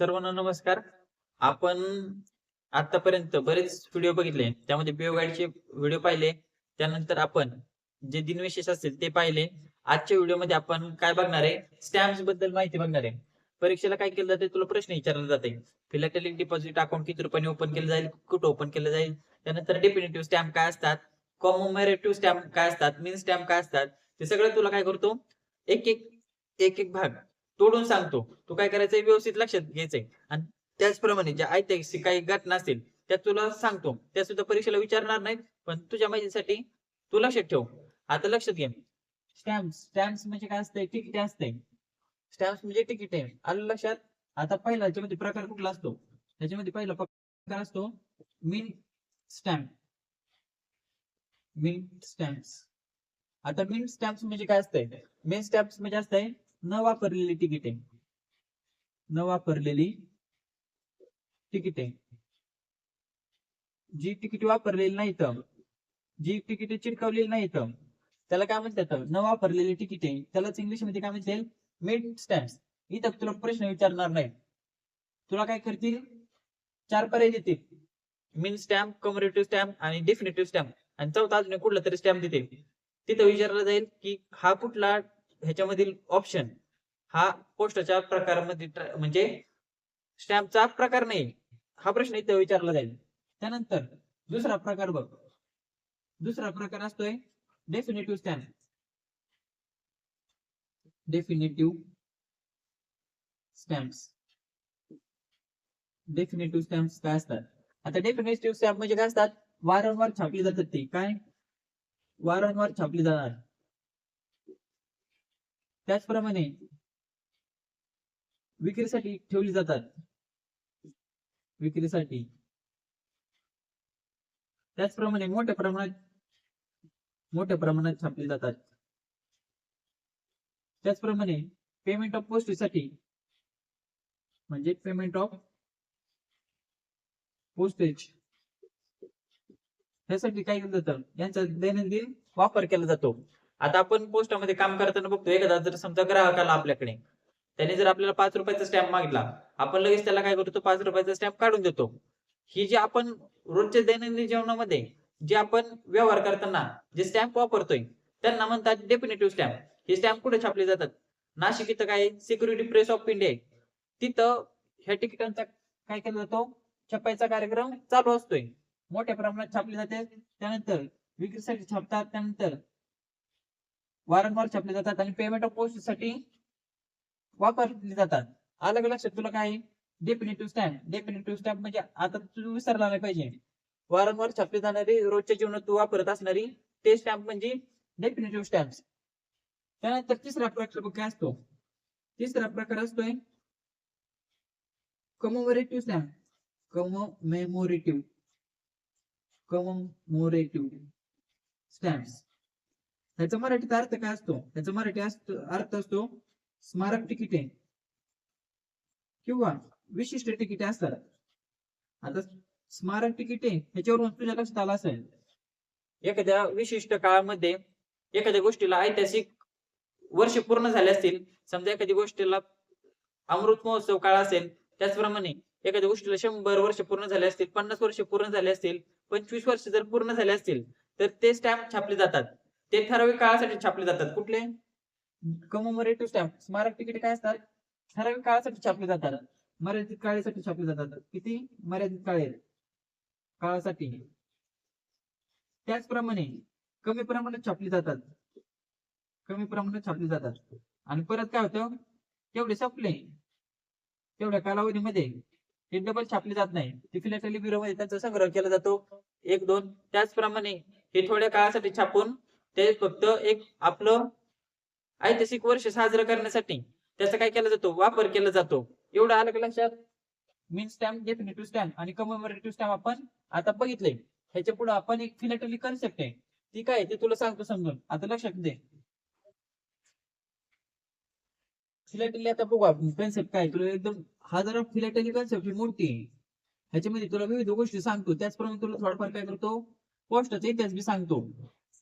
सर्वांना नमस्कार. आपण आतापर्यंत बरेच व्हिडिओ बघितले. त्यामध्ये बिओ गाईडचे व्हिडिओ पाहिले. त्यानंतर आपण जे दिनविशेष असतील ते पाहिले. आजच्या व्हिडिओमध्ये आपण काय बघणार आहे? स्टॅम्पबद्दल माहिती बघणार आहे. परीक्षेला काय केलं जाते तुला प्रश्न विचारला जाते फिलॅटेलिक डिपॉझिट अकाउंट किती रुपयाने ओपन केलं जाईल? कुठं ओपन केलं जाईल? त्यानंतर डेफिनेटिव्ह स्टॅम्प काय असतात? कॉमोमेरेटिव्ह स्टॅम्प काय असतात? मिन स्टॅम्प काय असतात? ते सगळं तुला काय करतो? एक एक एक एक भाग. तोडून सांगतो. तू काय करायचंय? व्यवस्थित लक्षात घ्यायचंय. आणि त्याचप्रमाणे ज्या ऐतिहासिक काही घटना असतील त्या तुला सांगतो. त्या सुद्धा परीक्षेला विचारणार नाहीत पण तुझ्या माहितीसाठी तू लक्षात ठेव. आता लक्षात घे. स्टॅम्प स्टॅम्प म्हणजे काय असतंय? तिकीट असतंय. स्टॅम्प म्हणजे तिकीट. आहे आलं लक्षात? आता पहिला याच्यामध्ये प्रकार कुठला असतो? त्याच्यामध्ये पहिला प्रकार असतो मिन स्टॅम्प मिन स्टॅम्प्स आता मिन स्टॅम्प्स म्हणजे काय असतंय? मेन स्टॅम्प्स म्हणजे असतंय न वापरलेली तिकिटे. न वापरलेली तिकिटे. जी तिकीट वापरलेली नाहीत जी तिकिटे चिटकवलेली नाहीत त्याला काय म्हणतात? न वापरलेली तिकिटे. त्यालाच इंग्लिशमध्ये काय म्हणते मिड स्टॅम्प इथं तुला प्रश्न विचारणार नाही तुला काय करतील? चार पर्याय देतील. मिन स्टॅम्प कम्युनिटिव्ह स्टॅम्प आणि डेफिनेटिव्ह स्टॅम्प आणि चौथा अजून कुठला तरी स्टॅम्प देतील. तिथं विचारलं जाईल की हा कुठला ह्याच्यामधील ऑप्शन हा पोस्टच्या प्रकारामध्ये म्हणजे स्टॅम्पचा प्रकार नाही. हा प्रश्न इथे विचारला जाईल. त्यानंतर दुसरा प्रकार बघ. दुसरा प्रकार असतोय definitive stamp definitive stamps definitive stamps काय असतात? आता डेफिनेटिव्ह स्टॅम्प म्हणजे काय असतात? वारंवार छापली जातात ते. काय? वारंवार छापली जाणार. त्याचप्रमाणे विक्रीसाठी ठेवली जातात. विक्रीसाठी. त्याचप्रमाणे मोठ्या प्रमाणात मोठ्या प्रमाणात छापले जातात. त्याचप्रमाणे पेमेंट ऑफ पोस्टेजसाठी म्हणजे पेमेंट ऑफ पोस्टेज त्यासाठी काय केलं जातं? यांचा दैनंदिन वापर केला जातो. आता आपण पोस्टामध्ये काम करताना बघतो एखादा जर समजा ग्राहक आला आपल्याकडे त्याने जर आपल्याला पाच रुपयाचा स्टॅम्प मागितला आपण लगेच त्याला काय करतो पाच रुपयाचा स्टॅम्प काढून देतो. ही जी आपण रोजच्या दैनंदिन जीवनामध्ये जे आपण व्यवहार करताना जे स्टॅम्प वापरतोय त्यांना म्हणतात डेफिनेटिव्ह स्टॅम्प हे स्टॅम्प कुठे छापले जातात. नाशिक इथं काय सिक्युरिटी प्रेस ऑफ इंडिया तिथं ह्या तिकिटांचा काय केला जातो? छपाईचा कार्यक्रम चालू असतोय. मोठ्या प्रमाणात छापले जाते. त्यानंतर विक्रीसाठी छापतात. त्यानंतर वारंवार छापले जातात आणि पेमेंट ऑफ पोस्टसाठी वापरले जातात. अलग लक्षात? तुला काय डेफिनेटिव्ह स्टॅम्प डेफिनेटिव्ह स्टॅम्प म्हणजे आता तू विसरला नाही पाहिजे. वारंवार छापली जाणारी रोजच्या जीवनात तू वापरत असणारी ते स्टॅम्प म्हणजे डेफिनेटिव्ह स्टॅम्प त्यानंतर तिसरा प्रकार काय असतो? तिसरा प्रकार असतोय कमोमोरेटिव्ह स्टॅम्प कमोमेमोरेटिव्ह कमोमोरेटिव्ह स्टॅम्प ह्याचा मराठीत अर्थ काय असतो? त्याचा मराठी अर्थ असतो स्मारक तिकिटे. किंवा विशिष्ट तिकिटे असतात. आता स्मारक तिकिटे ह्याच्यावरून तुझ्या लक्षात आला असेल. एखाद्या विशिष्ट काळामध्ये एखाद्या गोष्टीला ऐतिहासिक वर्ष पूर्ण झाले असतील. समजा एखाद्या गोष्टीला अमृत महोत्सव काळ असेल त्याचप्रमाणे एखाद्या गोष्टीला शंभर वर्ष पूर्ण झाले असतील पन्नास वर्ष पूर्ण झाले असतील पंचवीस वर्ष जर पूर्ण झाले असतील तर ते स्टॅम्प छापले जातात. ते ठराविक काळासाठी छापले जातात. कुठले? कमोमरेटिव्ह स्टॅम्प स्मारक तिकीट काय असतात? ठराविक काळासाठी छापले जातात. मर्यादित काळासाठी छापले जातात. किती? मर्यादित काळे. काळासाठी. त्याचप्रमाणे कमी प्रमाणात छापली जातात. कमी प्रमाणात छापली जातात. आणि परत काय होतं? तेवढे संपले तेवढ्या कालावधीमध्ये ते डबल छापले जात नाही. ते फिलाटेली मध्ये त्यांचा संग्रह केला जातो. एक दोन. त्याचप्रमाणे हे थोड्या काळासाठी छापून ते फक्त एक आपलं ऐतिहासिक वर्ष साजरं करण्यासाठी त्याचा काय केला जातो? वापर केला जातो. एवढं आलं का लक्षात? मिन स्टॅम्प डेफिनेटिव्ह स्टॅम्प आणि कमेमोरेटिव्ह स्टॅम्प आपण आता बघितले ह्याच्या पुढे आपण एक फिलाटेली कन्सेप्ट आहे. ती काय? ते तुला सांगतो समजून. आता लक्षात दे. फिलेटली आता बघू आपण कन्सेप्ट काय तुला एकदम हा जरा फिलेटली कन्सेप्ट ही मोठी आहे. ह्याच्यामध्ये तुला विविध गोष्टी सांगतो. त्याचप्रमाणे तुला थोडंफार काय करतो? पोस्टाचा इतिहास बी सांगतो.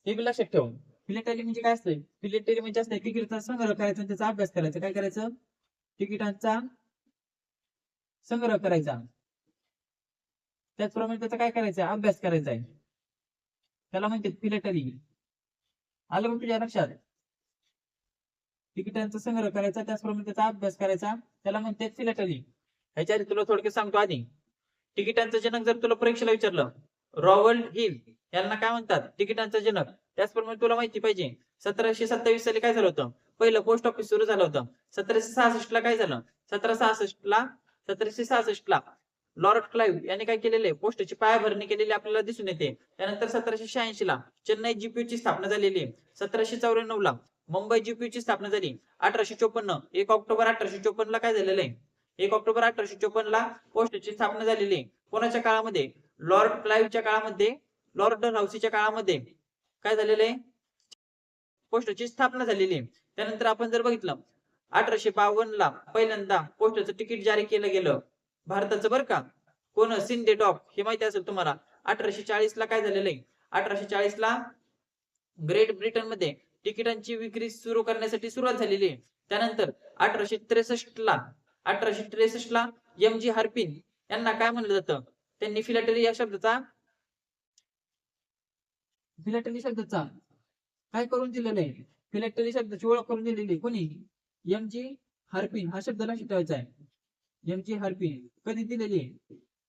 हे बी लक्षात ठेव. फिलेटरी म्हणजे काय असतं फिलेटरी म्हणजे असतं तिकीटचा संग्रह करायचा त्याचा अभ्यास करायचा. काय करायचं? तिकिटांचा संग्रह करायचा. त्याचप्रमाणे त्याचा काय करायचा? अभ्यास करायचा आहे. त्याला म्हणते फिलेटरी आलं मग तुझ्या लक्षात? तिकिटांचा संग्रह करायचा त्याचप्रमाणे त्याचा अभ्यास करायचा. त्याला म्हणते फिलेटरी ह्याच्या आधी तुला थोडक्यात सांगतो आधी. तिकिटांचं जनक जर तुला परीक्षेला विचारलं रॉबर्ट हिल यांना काय म्हणतात? तिकिटांचा जनक. त्याचप्रमाणे तुला माहिती पाहिजे सतराशे सत्तावीस साली काय झालं होतं? पहिलं पोस्ट ऑफिस सुरू झालं होतं. सतराशे सहासष्ट ला काय झालं? सतरा सहासष्ट ला सतराशे सहासष्ट ला. लॉर्ड क्लाइव्ह यांनी काय केलेले? पोस्टची पायाभरणी केलेली आपल्याला दिसून येते. त्यानंतर सतराशे शहाऐंशी ला चेन्नई जीपीयू ची स्थापना झालेली. सतराशे चौऱ्याण्णव ला मुंबई जीपीयू ची स्थापना झाली. अठराशे चोपन्न एक ऑक्टोबर अठराशे चोपन्न ला काय झालेलं आहे? एक ऑक्टोबर अठराशे चोपन्न ला पोस्टची स्थापना झालेली. कोणाच्या काळामध्ये? लॉर्ड क्लाइव्हच्या काळामध्ये लॉर्ड हाऊसीच्या काळामध्ये काय झालेलं आहे? पोस्टची स्थापना झालेली आहे. त्यानंतर आपण जर बघितलं अठराशे बावन्न ला पहिल्यांदा पोस्टाचं तिकीट जारी केलं गेलं. भारताचं बरं का? कोण? सिंधे डॉप हे माहिती असेल तुम्हाला. अठराशे चाळीस ला काय झालेलं आहे? अठराशे चाळीस ला ग्रेट ब्रिटनमध्ये तिकिटांची विक्री सुरू करण्यासाठी सुरुवात झालेली आहे. त्यानंतर अठराशे त्रेसष्ट ला अठराशे त्रेसष्ट ला एम जी हार्पिन यांना काय म्हणलं जातं? त्यांनी फिलाटरी या शब्दाचा फिलाटरी शब्दाचा काय करून दिलेलं आहे फिलाटरी शब्दाची ओळख करून दिलेली कोणी? एम जी हार्पिन हा शब्द लक्षात ठेवायचा आहे. एम जी हार्पिन कधी दिलेली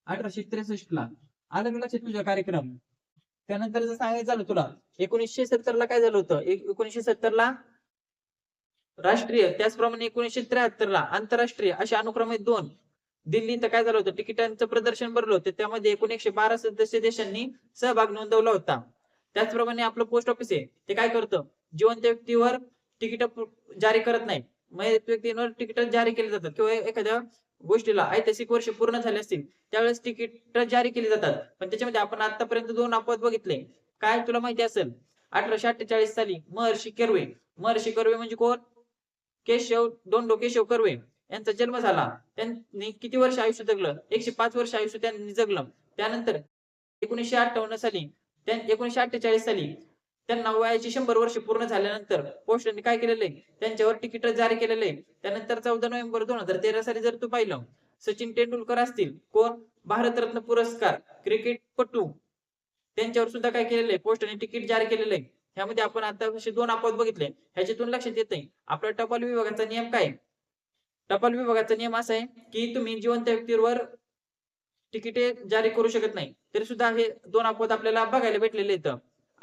अठराशे त्रेसष्ट ला. आलं लक्षात तुझा कार्यक्रम? त्यानंतर जर सांगायचं झालं तुला एकोणीसशे सत्तर ला काय झालं होतं? एकोणीसशे सत्तर ला राष्ट्रीय त्याचप्रमाणे एकोणीसशे त्र्याहत्तर ला आंतरराष्ट्रीय अशा अनुक्रमे दोन दिल्ली इथं काय झालं होतं? तिकिटांचं प्रदर्शन भरलं होतं. त्यामध्ये एकूण एकशे बारा सदस्य देशांनी सहभाग नोंदवला होता. त्याचप्रमाणे आपलं पोस्ट ऑफिस आहे. ते काय करतं? जिवंत व्यक्तीवर तिकीट जारी करत नाही मयत व्यक्तींवर तिकीट जारी केली जातात. किंवा एखाद्या गोष्टीला ऐतिहासिक वर्ष पूर्ण झाले असतील त्यावेळेस तिकीट जारी केली जातात. पण त्याच्यामध्ये आपण आतापर्यंत दोन अपवाद बघितले. काय तुला माहिती असेल? अठराशे अठ्ठेचाळीस साली महर्षी कर्वे. महर्षी कर्वे म्हणजे कोण? केशव दोंडो केशव कर्वे. यांचा जन्म झाला. त्यांनी किती वर्ष आयुष्य जगलं? एकशे पाच वर्ष आयुष्य त्यांनी जगलं. त्यानंतर एकोणीशे अठ्ठावन्न साली एकोणीशे अठ्ठेचाळीस साली त्यांना वयाची शंभर वर्ष पूर्ण झाल्यानंतर पोस्टाने काय केलेलं आहे? त्यांच्यावर तिकीट जारी केलेलं आहे. त्यानंतर चौदा नोव्हेंबर दोन हजार तेरा साली जर तू पाहिलं सचिन तेंडुलकर असतील कोण? भारतरत्न पुरस्कार क्रिकेटपटू. त्यांच्यावर सुद्धा काय केलेलं आहे? पोस्टाने तिकीट जारी केलेलं आहे. ह्यामध्ये आपण आता दोन अपवाद बघितले. ह्याच्यातून लक्षात येत आहे आपल्या टपाल विभागाचा नियम काय टपाल विभागाचा नियम असा आहे की तुम्ही जिवंत व्यक्तीवर तिकिटे जारी करू शकत नाही. तरी सुद्धा हे दोन अपवाद आपल्याला बघायला भेटलेले आहेत.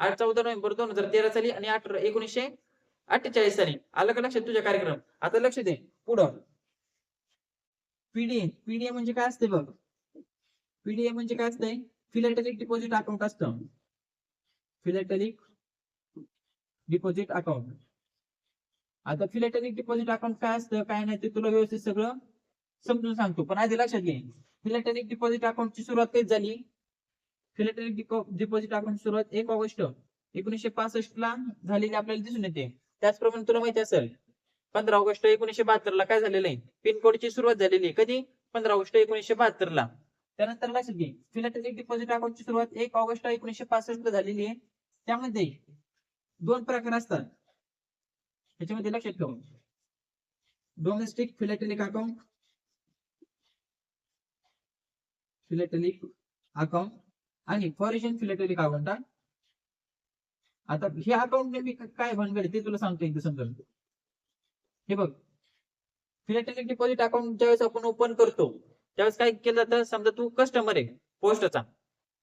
आठ चौदा नोव्हेंबर दोन हजार तेरा साली आणि अठरा एकोणीसशे अठ्ठेचाळीस साली. आलं का लक्षात तुझ्या कार्यक्रम? आता लक्ष दे. पुढं. पीडीए पीडीए म्हणजे काय असते बघ? पीडीए म्हणजे काय असतंय? फिलॅटलिक डिपॉझिट अकाउंट असतं. फिलॅटलिक डिपॉझिट अकाउंट आता फिलेटरिक डिपॉझिट अकाउंट काय असतं काय नाही ते तुला व्यवस्थित सगळं समजून सांगतो. पण आधी लक्षात घे. फिलेटरिक डिपॉझिट अकाउंटची सुरुवात कधी झाली? फिलेटरिक डिपॉझिट अकाउंट सुरुवात एक ऑगस्ट. एकोणीशे पासष्ट ला झालेली आपल्याला दिसून येते. त्याचप्रमाणे तुला माहिती असेल पंधरा ऑगस्ट एकोणीशे बहात्तर ला काय झालेलं आहे? पिनकोडची सुरुवात झालेली आहे. कधी? पंधरा ऑगस्ट एकोणीशे बहात्तर ला. त्यानंतर लक्षात घे. फिलेटरिक डिपॉझिट अकाउंटची सुरुवात एक ऑगस्ट एकोणीशे पासष्ट ला झालेली आहे. त्यामध्ये दोन प्रकार असतात. याच्यामध्ये लक्षात ठेव. Domestic philatelic account philatelic account आणि फॉरेशन फिलेटरिक अकाउंट आता हे अकाउंट नेहमी काय भानगड ते तुला सांगतो एकदा समजून हे बघ. फिलेटरिक डिपॉझिट अकाउंट ज्यावेळेस आपण ओपन करतो त्यावेळेस काय केलं जातं? समजा तू कस्टमर आहे पोस्टचा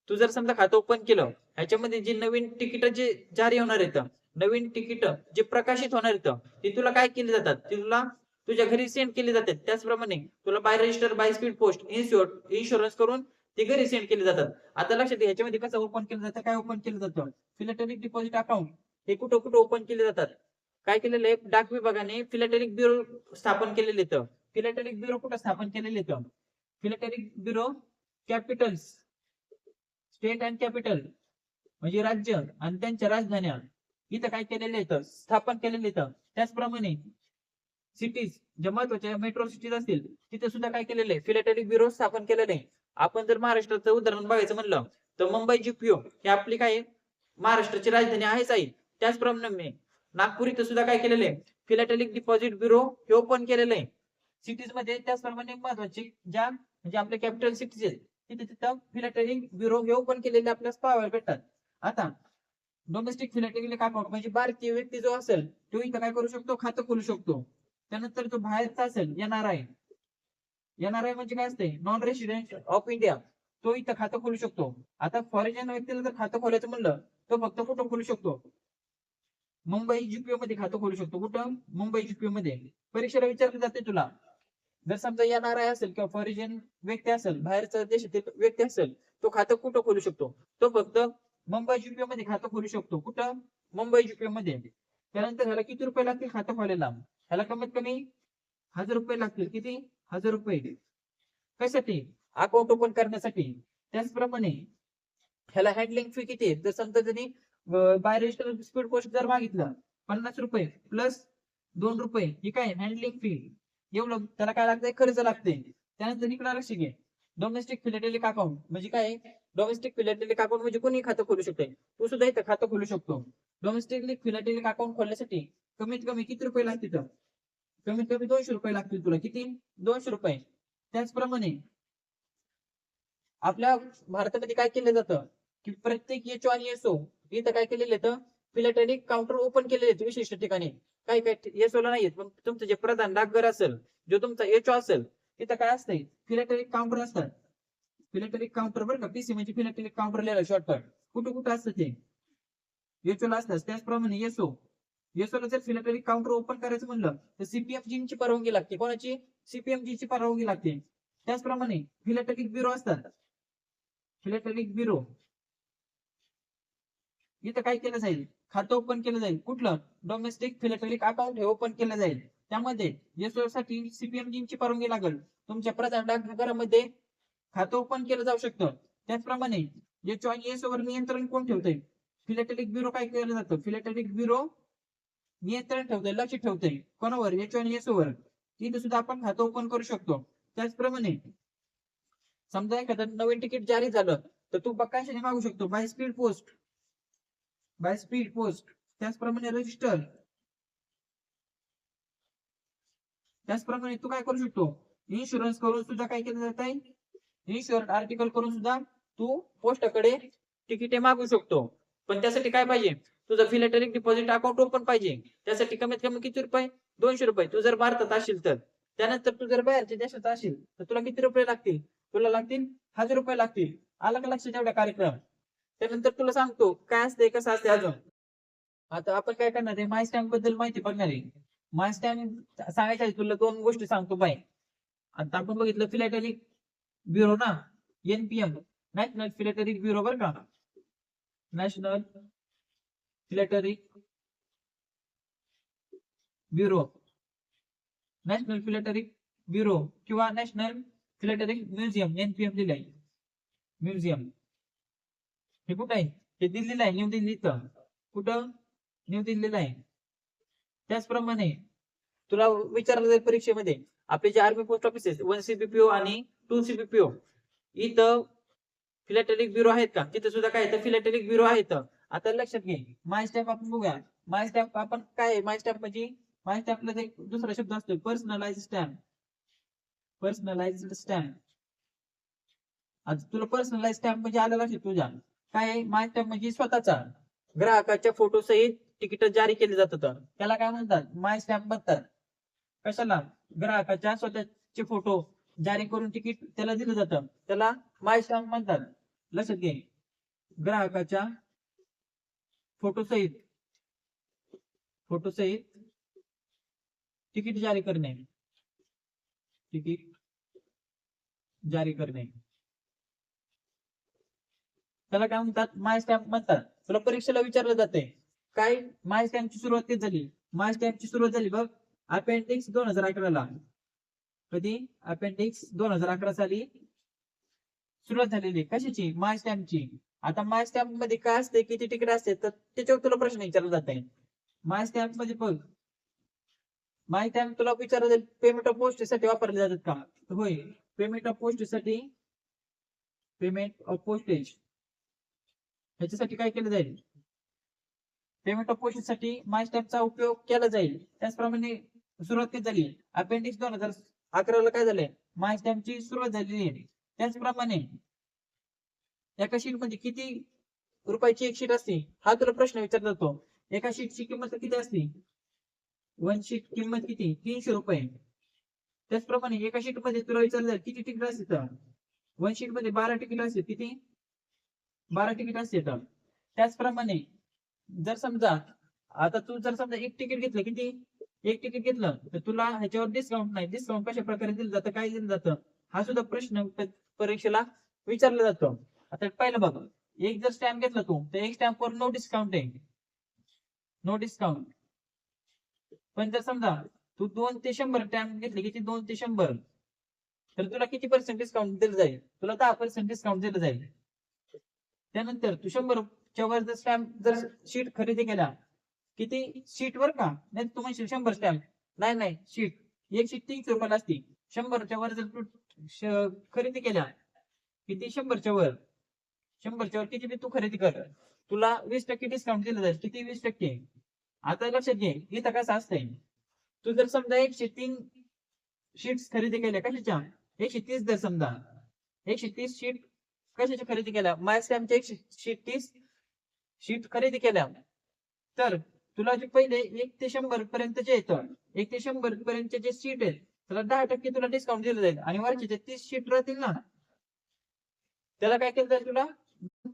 तू जर समजा खातं ओपन केलं ह्याच्यामध्ये जी नवीन तिकीट जे जारी होणार आहेत नवीन तिकीट जे प्रकाशित होणार आहेत ती तुला काय केली जातात? ती तुला तुझ्या घरी सेंड केली जातात. त्याचप्रमाणे तुला by register by speed post insure insurance करून ते घरी सेंड केले जातात. आता लक्षात ह्याच्यामध्ये कसं ओपन केलं जातं? काय ओपन केलं जातं? फिलेटरिक डिपॉझिट अकाउंट हे कुठं कुठं ओपन केले जातात? काय केलेलं आहे? डाक विभागाने फिलेटरिक ब्युरो स्थापन केलेले येतं फिलेटरिक ब्युरो कुठं स्थापन केलेले येतं philatelic bureau capitals state and capital म्हणजे राज्य आणि त्यांच्या राजधान्या. इथं काय केलेले आहेत स्थापन केलेले आहेत त्याचप्रमाणे सिटीज ज्या महत्त्वाच्या मेट्रो सिटीज असतील तिथे सुद्धा काय केलेलं आहे? फिलेटरिक ब्युरो स्थापन केलेलं आहे. आपण जर महाराष्ट्राचं उदाहरण बघायचं म्हणलं तर मुंबई जीपीओ हे आपली काय महाराष्ट्राची राजधानी आहेच आहे. त्याचप्रमाणे नागपूर इथं सुद्धा काय केलेलं आहे? फिलेटरिक डिपॉझिट ब्युरो हे ओपन केलेलं आहे. सिटीजमध्ये त्याचप्रमाणे महत्वाची ज्या म्हणजे आपल्या कॅपिटल सिटीज आहेत तिथे तिथं फिलाटेलिक ब्युरो हे ओपन केलेले आपल्याला पाहायला भेटतात. आता डोमेस्टिक फिलाटेलिक अकाउंट म्हणजे भारतीय व्यक्ती जो असेल तो इथं काय करू शकतो? खातं खोलू शकतो. त्यानंतर जो बाहेरचा असेल येणार आहे येणार आहे म्हणजे काय असते? नॉन रेसिडेंट ऑफ इंडिया तो इथं खातं खोलू शकतो. आता फॉरेन व्यक्तीला जर खातं खोलायचं म्हणलं तो फक्त कुठं खोलू शकतो? मुंबई जीपीओ मध्ये खातं खोलू शकतो. कुठं? मुंबई जीपीओ मध्ये. परीक्षेला विचारलं जाते तुला. जर समजा येणार आहे असेल किंवा फॉरेन व्यक्ती असेल बाहेरचा देशातील व्यक्ती असेल तो खातं कुठं खोलू शकतो? तो फक्त मुंबई जीपीओ मध्ये खातं खोलू शकतो. कुठं? मुंबई जीपीओ मध्ये. त्यानंतर ह्याला किती रुपये लागतील? खातं खोलायला ह्याला कमीत कमी हजार रुपये लागतील. किती? हजार रुपये. कशासाठी? अकाउंट ओपन करण्यासाठी. त्याचप्रमाणे ह्याला हँडलिंग फी किती आहे? जर समजा त्यांनी बाय रजिस्टर स्पीड पोस्ट जर मागितलं पन्नास रुपये प्लस दोन रुपये ही काय? हँडलिंग फी एवढं त्याला काय लागतंय? खर्च लागते त्यानंतर इकडे लक्ष घे. डोमेस्टिक फिलेटेलिक अकाउंट म्हणजे काय? डोमेस्टिक फिलॅटेलिक अकाउंट म्हणजे कोणी खातं खोलू शकते तू सुद्धा इथं खातं खोलू शकतो. डोमेस्टिक फिलेटेलिक अकाउंट खोलण्यासाठी कमीत कमी किती रुपये लागतील कमीत कमी दोनशे रुपये लागतील तुला. किती? दोनशे रुपये. त्याचप्रमाणे आपल्या भारतामध्ये काय केलं जातं? की प्रत्येक एचओ आणि एसओ इथं काय केलेलं आहे? फिलेटेलिक काउंटर ओपन केलेले आहेत विशिष्ट ठिकाणी. काही काही एसओला नाहीयेत पण तुमचं जे प्रधान डाकघर असेल जो तुमचा एचओ असेल तिथं काय असतंय? फिलेटेलिक काउंटर असतात. फिलेटरिक काउंटर बरं का? पीसी म्हणजे फिलेटरिक काउंटर लिहिलं शॉर्टकट कुठं कुठं असतं ते? एचओला असतात त्याचप्रमाणे एसओ येसोला जर फिलेटरिक काउंटर ओपन करायचं म्हणलं तर सीपीएफजी ची परवानगी लागते. कोणाची? सीपीएमजी ची परवानगी लागते. त्याचप्रमाणे फिलेटरिक ब्युरो असतात. फिलेटरिक ब्युरो इथं काय केलं जाईल? खातं ओपन केलं जाईल. कुठलं? डोमेस्टिक फिलेटरिक अकाउंट हे ओपन केलं जाईल. त्यामध्ये एसओ साठी ची परवानगी लागेल. तुमच्या प्रधान डाकघरामध्ये खातं ओपन केलं जाऊ शकतं. त्याचप्रमाणे एचओ आणि एस वर नियंत्रण कोण ठेवतंय? फिलेटेलिक ब्युरो काय केलं जातं? फिलेटेलिक ब्युरो नियंत्रण ठेवतंय लक्ष ठेवतंय. कोणावर? एच आणि एस वर. तिथे सुद्धा आपण खातं ओपन करू शकतो. त्याचप्रमाणे समजा एखादं नवीन तिकीट जारी झालं तर तू कशाने मागू शकतो. By speed post by speed post त्याचप्रमाणे रजिस्टर त्याचप्रमाणे तू काय करू शकतो? इन्शुरन्स करून सुद्धा काय केलं जात आहे शर्ट आर्टिकल करून सुद्धा तू पोस्टाकडे तिकिटे मागू शकतो. पण त्यासाठी काय पाहिजे? तुझं फिलेटरिक डिपॉझिट अकाउंट ओपन पाहिजे. त्यासाठी कमीत कमी किती रुपये? दोनशे रुपये. तू जर भारतात असेल तर. त्यानंतर तू जर बाहेरच्या देशात असेल तर तुला किती रुपये लागतील? तुला लागतील हजार रुपये लागतील. आला का लक्ष तेवढा कार्यक्रम? त्यानंतर तुला सांगतो काय असते कसं असते अजून? आता आपण काय करणार आहे? माय स्टॅम्पबद्दल माहिती बघणार आहे. माय स्टॅम्प सांगायच्या तुला दोन गोष्टी सांगतो बाय आता आपण बघितलं फिलेटरिक ब्युरो ना एनपीएम नॅशनल फिलेटरिक ब्युरो बरं का national philatelic bureau national philatelic bureau किंवा नॅशनल फिलेटरिक म्युझियम एनपीएम दिलंय म्युझियम हे कुठं आहे हे दिल्लीला आहे न्यू दिल्लीत कुठं न्यू दिल्लीला आहे त्याचप्रमाणे तुला विचारलं जाईल परीक्षेमध्ये. आपले जे आर्मी पोस्ट ऑफिस आहेत वन सीबीपीओ आणि टू सीबीपीओ इथं फिलॅटेलिक ब्युरो आहेत का? तिथे सुद्धा काय तर फिलॅटेलिक ब्युरो आहेत. आता लक्षात घे. माय स्टॅम्प आपण बघूया. माय स्टॅम्प आपण काय आहे? माय स्टॅम्प म्हणजे माय स्टॅम्पला एक दुसरा शब्द असतो पर्सनलाइज स्टॅम्प पर्सनलाइज स्टॅम्प आता तुला पर्सनलाइज स्टॅम्प म्हणजे आलं लक्षात तुझ्या. काय आहे? माय स्टॅम्प म्हणजे स्वतःचा. ग्राहकाच्या फोटो सहित तिकीट जारी केले जातात. त्याला काय म्हणतात? माय स्टॅम्प म्हणतात. कशाला? ग्राहकाच्या स्वतःचे फोटो जारी करून तिकीट त्याला दिलं जातं. त्याला माय स्टॅम्प म्हणतात. लक्षात घे. ग्राहकाच्या फोटो सहित फोटो सहित तिकीट जारी करणे. तिकीट जारी करणे. त्याला काय म्हणतात? माय स्टॅम्प म्हणतात. तुला परीक्षेला विचारलं जाते. काय? माय स्टॅम्पची सुरुवात झाली? माय स्टॅम्पची सुरुवात झाली बघ. अपेंडिक्स दोन हजार अकराला. कधी? अपेंडिक्स दोन हजार अकरा साली. सुरुवात झालेली कशाची? माय स्टॅम्पची आता माय स्टॅम्पमध्ये काय असते किती तिकीट असते तर त्याच्यावर तुला प्रश्न विचारला जात आहे. माय स्टॅम्पमध्ये बघ. माय स्टॅम्प तुला विचारलं जाईल पेमेंट ऑफ पोस्टसाठी वापरले जातात का? होय. पेमेंट ऑफ पोस्टसाठी पेमेंट ऑफ पोस्टेज ह्याच्यासाठी काय केलं जाईल? पेमेंट ऑफ पोस्टसाठी माय स्टॅम्पचा उपयोग केला जाईल. त्याचप्रमाणे सुरुवात झाली? अपेंडिक्स दोन हजार अकराला काय झालंय? माय स्टॅम्पची सुरुवात झालेली आहे. त्याचप्रमाणे एका शीटमध्ये किती रुपयाची एक शीट असते? हा तुला प्रश्न विचारला जातो एका शीटची किंमत किती असते? वन शीट किंमत किती? तीनशे रुपये. त्याचप्रमाणे एका शीटमध्ये तुला विचारलं किती तिकीट असते तर? वन शीटमध्ये बारा तिकीट असते. किती? बारा तिकीट असते तर. त्याचप्रमाणे जर समजा आता तू जर समजा एक तिकीट घेतलं किती? एक तिकीट घेतलं तर तुला ह्याच्यावर डिस्काउंट नाही. डिस्काउंट कशा प्रकारे दिलं जातं काय दिलं जातं? हा सुद्धा प्रश्न परीक्षेला विचारला जातो. आता पहिलं बघ एक जर स्टॅम्प घेतला तू तर एक स्टॅम्प वर नो डिस्काउंट आहे. नो डिस्काउंट पण जर समजा तू दोन ते शंभर स्टॅम्प घेतले किती दोन ते शंभर तर तुला किती पर्सेंट डिस्काउंट दिलं जाईल? तुला दहा पर्सेंट डिस्काउंट दिलं जाईल. त्यानंतर तू शंभरच्या वर जर स्टॅम्प जर शीट खरेदी केला किती? शीट वर का? नाही तू म्हणशील शंभर स्टॅम्प नाही नाही शीट. एक शीट तीनशे रुपयाला असती. शंभरच्या वर जर तू खरेदी केल्या किती? शंभरच्या वर. शंभरच्या वर किती तू खरेदी कर. तुला वीस टक्के डिस्काउंट दिलं जाईल. किती? वीस टक्के. आता लक्षात घे इथं कसं असतंय? तू जर समजा एकशे तीन शीट्स खरेदी केल्या कशाच्या? एकशे तीस जर समजा एकशे तीस शीट कशाच्या खरेदी केल्या? माय स्टॅम्पच्या एकशे शीट तीस शीट खरेदी केल्या. तर तुला जे पहिले एक ते शंभर पर्यंत जे येतं. एक ते शंभर पर्यंत जे सीट आहेत त्याला दहा टक्के तुला डिस्काउंट दिलं जाईल. आणि वरचे जे तीस सीट राहतील ना? त्याला काय केलं जाईल तुला?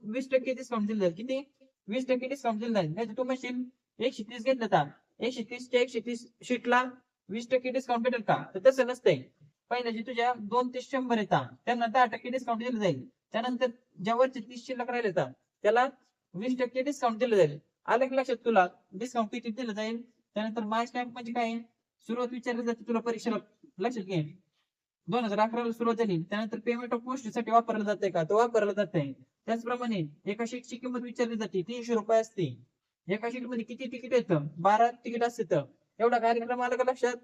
वीस टक्के डिस्काउंट दिलं जाईल. किती? वीस टक्के डिस्काउंट दिलं जाईल. नाही तू म्हणशील एकशे तीस घेतलं तर. एकशे तीसच्या एकशे तीस सीटला वीस टक्के डिस्काउंट भेटेल का? तर तसं नसतंय. पहिल्या जे तुझ्या दोन ते शंभर येतात त्यांना दहा टक्के डिस्काउंट दिलं जाईल. त्यानंतर ज्या वरचे तीस शिल्लक राहिले येतात त्याला वीस टक्के डिस्काउंट दिलं जाईल. आलं की लक्षात तुला? डिस्काउंट किती दिलं जाईल? त्यानंतर माय स्टॅम्प म्हणजे काय? सुरुवात विचारली जाते तुला परीक्षेला. लक्षात घे. दोन हजार अकराला सुरुवात झाली. त्यानंतर पेमेंट ऑफ पोस्टसाठी वापरलं जाते का? तो वापरला जाते त्याचप्रमाणे एका शीटची किंमत विचारली जाते. तीनशे रुपये असते. एका शीटमध्ये किती तिकीट येतं? बारा तिकीट असते तर. एवढा कार्यक्रम आला का लक्षात?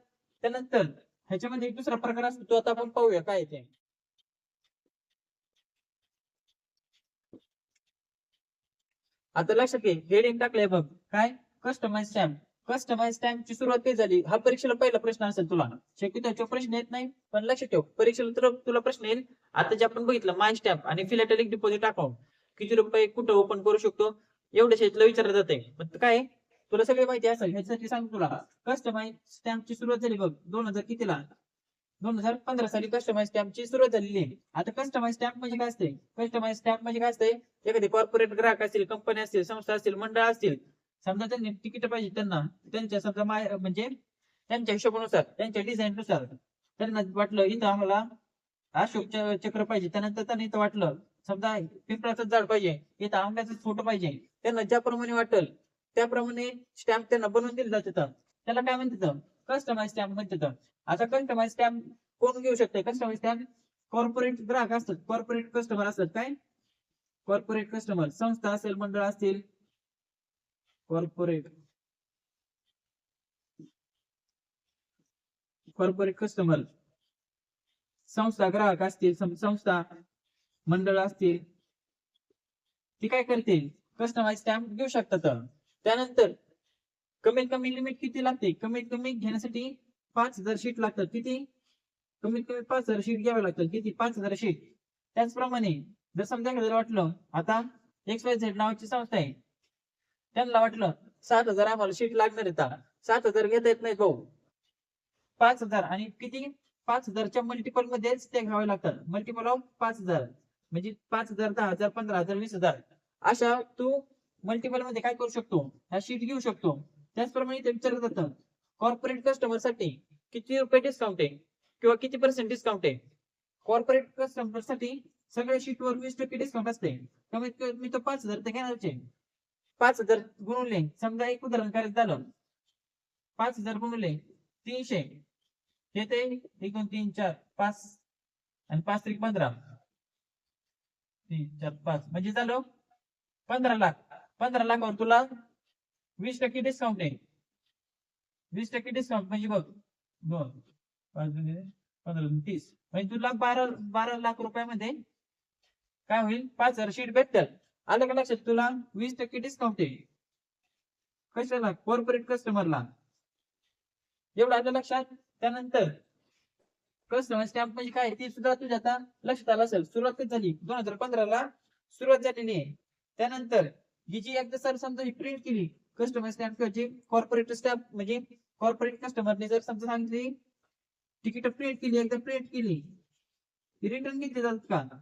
त्यानंतर ह्याच्यामध्ये एक दुसरा प्रकार असतो. तो आता आपण पाहूया. काय ते? आता लक्षात घे हेडिंग टाकलंय बघ. काय? कस्टमाइज स्टॅम्प कस्टमाइज स्टॅम्पची सुरुवात काय झाली? हा परीक्षेला पहिला प्रश्न असेल तुला. शक्यतो प्रश्न येत नाही पण लक्ष ठेव. परीक्षेला तर तुला प्रश्न येईल. आता जे आपण बघितलं माय स्टॅम्प आणि फिलॅटलिक डिपॉझिट अकाउंट किती रुपये कुठं ओपन करू शकतो? एवढ्या शेतला विचारलं जाते मग काय? तुला सगळी माहिती असेल ह्याच्यासाठी सांग तुला. कस्टमाइज स्टॅम्पची सुरुवात झाली बघ दोन हजार कितीला? दोन हजार पंधरा साली कस्टमाइज स्टॅम्पची सुरुवात झालेली आहे. आता कस्टमाइज स्टॅम्प म्हणजे काय असते कस्टमाइज स्टॅम्प म्हणजे काय असते एखादी कॉर्पोरेट ग्राहक असतील कंपनी असतील संस्था असतील मंडळ असतील समजा त्यांनी तिकीट पाहिजे त्यांना त्यांच्या समजा म्हणजे त्यांच्या हिशोबानुसार त्यांच्या डिझाईन नुसार त्यांना वाटलं इथं आम्हाला अशोक चक्र पाहिजे. त्यानंतर त्यांना इथं वाटलं समजा पिंपळाचं झाड पाहिजे इथं आंब्याचा फोटो पाहिजे. त्यांना ज्याप्रमाणे वाटेल त्याप्रमाणे स्टॅम्प त्यांना बनवून दिलं जात. त्याला काय म्हणतात? कस्टमाइज स्टॅम्प म्हणतात आता कस्टमाइज स्टॅम्प कोण घेऊ शकते कस्टमाइज स्टॅम्प कॉर्पोरेट ग्राहक असतात. कॉर्पोरेट कस्टमर असतात काय? कॉर्पोरेट कस्टमर संस्था असेल मंडळ असतील. कॉर्पोरेट कॉर्पोरेट कस्टमर संस्था ग्राहक असतील संस्था मंडळ असतील. ती काय करतील? कस्टमाइज स्टॅम्प घेऊ शकतात. त्यानंतर कमीत कमी लिमिट किती लागते? कमीत कमी घेण्यासाठी पाच हजार शीट लागतात. किती? कमीत कमी पाच हजार शीट घ्यावे लागतात. किती? पाच हजार शीट त्याचप्रमाणे जर समजा जर वाटलं आता एक्स वाय झेड नावाची संस्था आहे. त्यांना वाटलं सात हजार आम्हाला शीट लागणार येतात सात हजार घेता येत नाही भाऊ. पाच हजार आणि किती? पाच हजारच्या मल्टिपल मध्येच ते घ्यावे लागतात. मल्टिपल ऑफ पाच हजार. म्हणजे पाच हजार दहा हजार पंधरा हजार वीस हजार. अशा तू मल्टिपलमध्ये काय करू शकतो? ह्या शीट घेऊ शकतो. त्याचप्रमाणे ते विचारलं जातं कॉर्पोरेट कस्टमरसाठी किती रुपये डिस्काउंट आहे किंवा किती पर्सेंट डिस्काउंट आहे? कॉर्पोरेट कस्टमरसाठी सगळ्या शीट वर वीस टक्के डिस्काउंट असते. कमीत कमी तो पाच हजार ते घेणारचे पाच हजार गुणवले समजा एक उदाहरण करायचं झालं. पाच हजार गुणवले तीनशे. येते एक दोन तीन चार पाच आणि पाच त्रिक पंधरा. तीन चार पाच. म्हणजे झालं पंधरा लाख. पंधरा लाखावर तुला वीस टक्के डिस्काउंट आहे. वीस टक्के डिस्काउंट म्हणजे बघ दोन म्हणजे पंधरा म्हणजे तीस. म्हणजे तुला बारा बारा लाख रुपयामध्ये काय होईल? पाच हजार शीट भेटतात. आलं का लक्षात? तुला वीस टक्के डिस्काउंट आहे. कशाला? कॉर्पोरेट कस्टमरला एवढं आलं लक्षात? त्यानंतर कस्टमर स्टॅम्प म्हणजे काय? ती सुद्धा तुझ्या आता लक्षात आलं असेल. सुरुवात कधी झाली. दोन हजार पंधराला सुरुवात झालेली आहे. त्यानंतर ही जी एकदा सर समजा ही प्रिंट केली कस्टमर स्टॅम्प किंवा कॉर्पोरेट स्टॅम्प म्हणजे कॉर्पोरेट कस्टमरने जर समजा सांगितली तिकीट प्रिंट केली एकदा प्रिंट केली ती रिटर्न घेतली जातात का?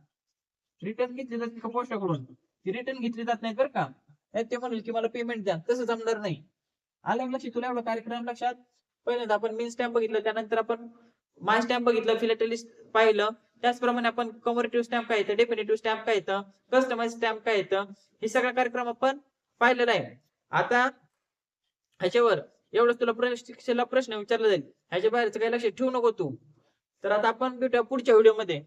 रिटर्न घेतली जाते का पोस्टाकडून? ती रिटर्न घेतली जात नाही बरं का? त्यात ते म्हणेल की मला पेमेंट द्या तसं जमणार नाही. आलं लक्षात? तुला एवढा कार्यक्रम लक्षात? पहिल्यांदा आपण मेन स्टॅम्प बघितलं त्यानंतर आपण माय स्टॅम्प बघितलं फिलेटलिस्ट पाहिलं. त्याचप्रमाणे आपण कमोरेटिव्ह स्टॅम्प काय येतं? डेफिनेटिव्ह स्टॅम्प काय येतं? कस्टमाइज स्टॅम्प काय येतं? हे सगळा कार्यक्रम आपण पाहिलेला आहे. आता ह्याच्यावर एवढंच तुला प्रश्न प्रश्न विचारला जाईल. ह्याच्या बाहेरचं काही लक्षात ठेवू नको तू. तर आता आपण भेटूया पुढच्या व्हिडिओमध्ये